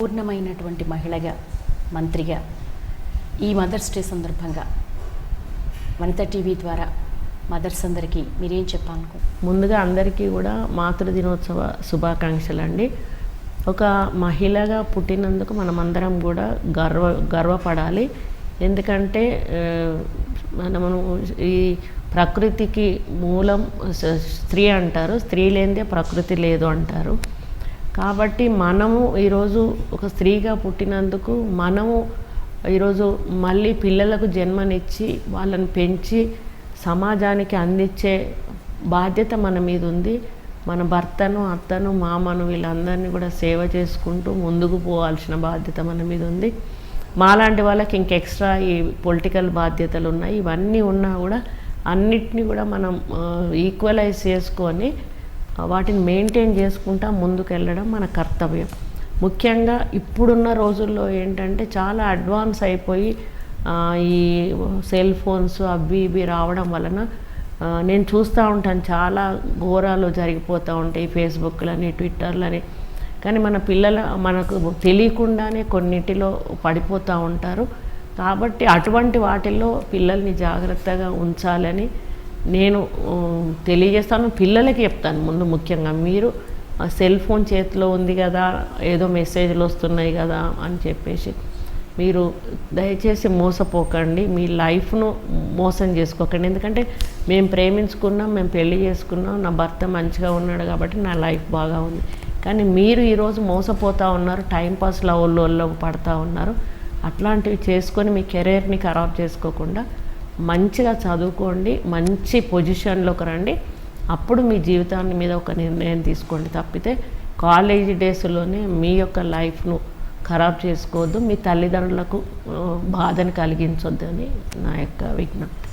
పూర్ణమైనటువంటి మహిళగా మంత్రిగా ఈ మదర్స్ డే సందర్భంగా వనిత టీవీ ద్వారా మదర్స్ అందరికీ మీరేం చెప్పాలనుకో? ముందుగా అందరికీ కూడా మాతృ దినోత్సవ శుభాకాంక్షలు అండి. ఒక మహిళగా పుట్టినందుకు మనమందరం కూడా గర్వ గర్వపడాలి. ఎందుకంటే మనము ఈ ప్రకృతికి మూలం స్త్రీ అంటారు. స్త్రీ లేనిదే ప్రకృతి లేదు అంటారు. కాబట్టి మనము ఈరోజు ఒక స్త్రీగా పుట్టినందుకు మనము ఈరోజు మళ్ళీ పిల్లలకు జన్మనిచ్చి వాళ్ళని పెంచి సమాజానికి అందించే బాధ్యత మన మీద ఉంది. మన భర్తను అత్తను మామను వీళ్ళందరినీ కూడా సేవ చేసుకుంటూ ముందుకు పోవాల్సిన బాధ్యత మన మీద ఉంది. మాలాంటి వాళ్ళకి ఇంక ఎక్స్ట్రా ఈ పొలిటికల్ బాధ్యతలు ఉన్నాయి. ఇవన్నీ ఉన్నా కూడా అన్నిటినీ కూడా మనం ఈక్వలైజ్ చేసుకొని వాటిని మెయింటైన్ చేసుకుంటా ముందుకు వెళ్ళడం మన కర్తవ్యం. ముఖ్యంగా ఇప్పుడున్న రోజుల్లో ఏంటంటే చాలా అడ్వాన్స్ అయిపోయి ఈ సెల్ ఫోన్స్ అవి ఇవి రావడం వలన నేను చూస్తూ ఉంటాను చాలా ఘోరాలు జరిగిపోతూ ఉంటాయి ఫేస్బుక్లని ట్విట్టర్లని. కానీ మన పిల్లల మనకు తెలియకుండానే కొన్నిటిలో పడిపోతూ ఉంటారు. కాబట్టి అటువంటి వాటిల్లో పిల్లల్ని జాగ్రత్తగా ఉంచాలని నేను తెలియజేస్తాను పిల్లలకి చెప్తాను ముందు ముఖ్యంగా. మీరు ఆ సెల్ ఫోన్ చేతిలో ఉంది కదా ఏదో మెసేజ్లు వస్తున్నాయి కదా అని చెప్పేసి మీరు దయచేసి మోసపోకండి. మీ లైఫ్ను మోసం చేసుకోకండి. ఎందుకంటే మేము ప్రేమించుకున్నాం మేము పెళ్ళి చేసుకున్నాం నా భర్త మంచిగా ఉన్నాడు కాబట్టి నా లైఫ్ బాగా ఉంది. కానీ మీరు ఈరోజు మోసపోతూ ఉన్నారు టైంపాస్ లవ్లో పడతా ఉన్నారు. అట్లాంటివి చేసుకొని మీ కెరీర్ని ఖరాబ్ చేసుకోకుండా మంచిగా చదువుకోండి మంచి పొజిషన్లోకి రండి. అప్పుడు మీ జీవితాన్ని మీద ఒక నిర్ణయం తీసుకోండి తప్పితే కాలేజీ డేస్లోనే మీ యొక్క లైఫ్ను ఖరాబ్ చేసుకోవద్దు మీ తల్లిదండ్రులకు బాధను బాధని కలిగించొద్దు అని నా యొక్క విజ్ఞప్తి.